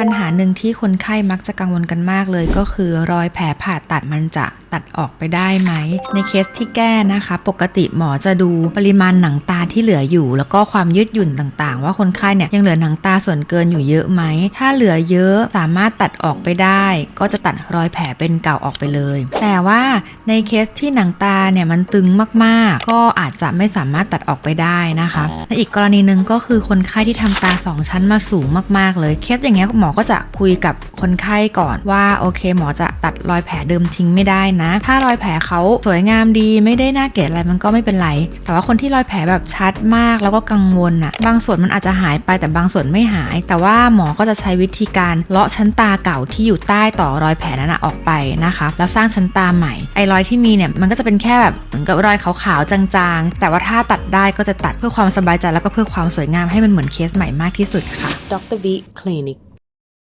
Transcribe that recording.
ปัญหาหนึ่งที่คนไข้มักจะกังวลกันมากเลยก็คือรอยแผลผ่าตัดมันจะตัดออกไปได้ไหม ในเคสที่แก้นะคะ ปกติหมอจะดูปริมาณหนังตาที่เหลืออยู่ แล้วก็ความยืดหยุ่นต่างๆ ว่าคนไข้เนี่ยยังเหลือหนังตาส่วนเกินอยู่เยอะไหม ถ้าเหลือเยอะสามารถตัดออกไปได้ ก็จะตัดรอยแผลเป็นเก่าออกไปเลย แต่ว่าในเคสที่หนังตาเนี่ยมันตึงมากๆ ก็อาจจะไม่สามารถตัดออกไปได้นะคะและอีกกรณีหนึ่งก็คือคนไข้ที่ทำตาสองชั้นมาสูงมากๆเลยเคสอย่างเงี้ยหมอก็จะคุยกับคนไข้ก่อนว่าโอเค หมอจะตัดรอยแผลเดิมทิ้งไม่ได้นะ ถ้ารอยแผลเขาสวยงามดีไม่ได้น่าเกลียดอะไรมันก็ไม่เป็นไร แต่ว่าคนที่รอยแผลแบบชัดมากแล้วก็กังวลน่ะบางส่วนมันอาจจะหายไปแต่บางส่วนไม่หาย แต่ว่าหมอก็จะใช้วิธีการเลาะชั้นตาเก่าที่อยู่ใต้ต่อรอยแผลนั้นนะออกไปนะคะแล้วสร้างชั้นตาใหม่ไอ้รอยที่มีเนี่ยมันก็จะเป็นแค่แบบเหมือนกับรอยขาวๆจางๆ แต่ว่าถ้าตัดได้ก็จะตัดเพื่อความสบายใจแล้วก็เพื่อความสวยงามให้มันเหมือนเคสใหม่มากที่สุดค่ะ Dr. V Clinic